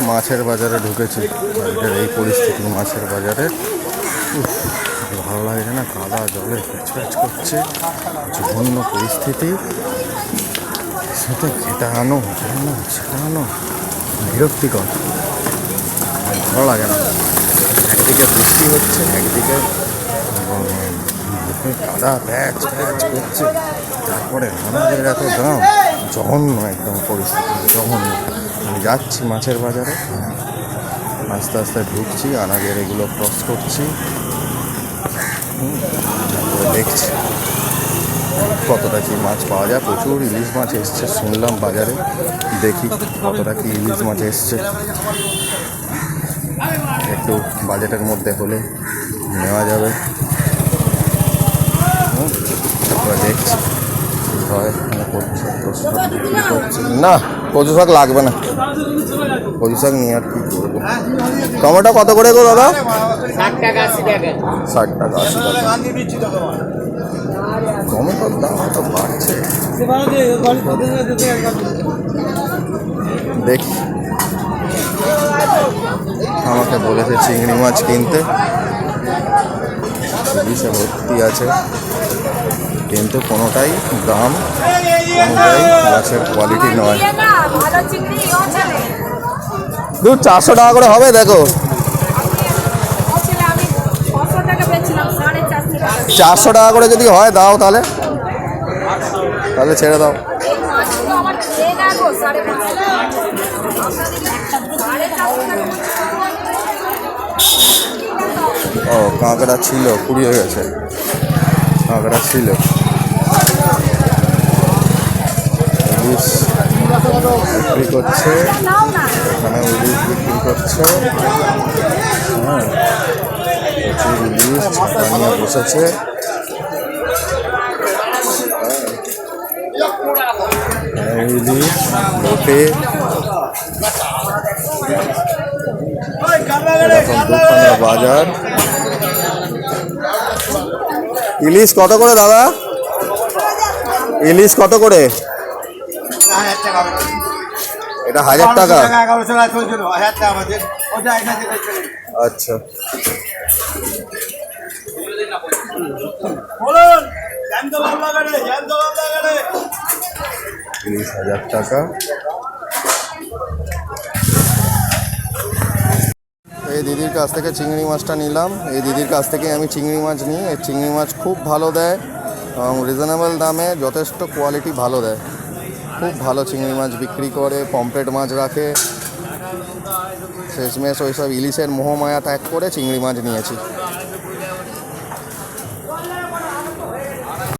মাছের বাজারে ঢুকেছি। আজকের এই পরিস্থিতি, মাছের বাজারে। ভালো লাগে না, কাদা জলে প্যাচ করছে। জঘন্য পরিস্থিতি। সেটা খেতে আনো আনো সেটা আনো বিরক্তিকর। ভালো লাগে না। একদিকে বৃষ্টি হচ্ছে, একদিকে কাদা প্যাচ প্যাচ করছে। তারপরে আমাদের এত দাম, জঘন্য একদম পরিস্থিতি, জঘন্য। যাচ্ছি মাছের বাজারে। আস্তে আস্তে ঢুকছি, আনাজের এগুলো ক্রস করছি। দেখছি কতটা কি মাছ পাওয়া যায়। প্রচুর ইলিশ মাছ এসছে, শুনলাম বাজারে, দেখি কতটা কি ইলিশ মাছ এসছে। একটু বাজেটের মধ্যে হলে নেওয়া যাবে। দেখছি হয় করছে। না কচু শাক লাগবে না। কচু শাক নিয়ে আর কি করব? টমেটো কত করে গো দাদা? ষাট টাকা, আশি টাকা। টমেটোর দাম এত বাড়ছে। দেখি। আমাকে বলেছে চিংড়ি মাছ কিনতে। ভর্তি আছে। কিন্তু কোনোটাই দাম অনুযায়ী মাছের কোয়ালিটি নয়। দু চারশো টাকা করে হবে দেখো। চারশো টাকা করে যদি হয় দাও তাহলে। তাহলে ছেড়ে দাও। ও কাঁকড়া ছিল কুড়িয়ে গেছে। কাঁকড়া ছিল। বিক্রি করছে। এখানে ইলিশ বিক্রি করছে। হ্যাঁ ইলিশ বসেছে। বাজার। ইলিশ কত করে দাদা? ইলিশ কত করে? এটা হাজার টাকা। আচ্ছা। তিরিশ হাজার টাকা। এই দিদির কাছ থেকে চিংড়ি মাছটা নিলাম। এই দিদির কাছ থেকে আমি চিংড়ি মাছ নিই। এই চিংড়ি মাছ খুব ভালো দেয় এবং রিজনেবল দামে যথেষ্ট কোয়ালিটি ভালো দেয়। খুব ভালো চিংড়ি মাছ বিক্রি করে পম্পলেট মাছ রাখে। শেষমেশ ওই সব ইলিশের মোহমায়া ত্যাগ করে চিংড়ি মাছ নিয়েছি।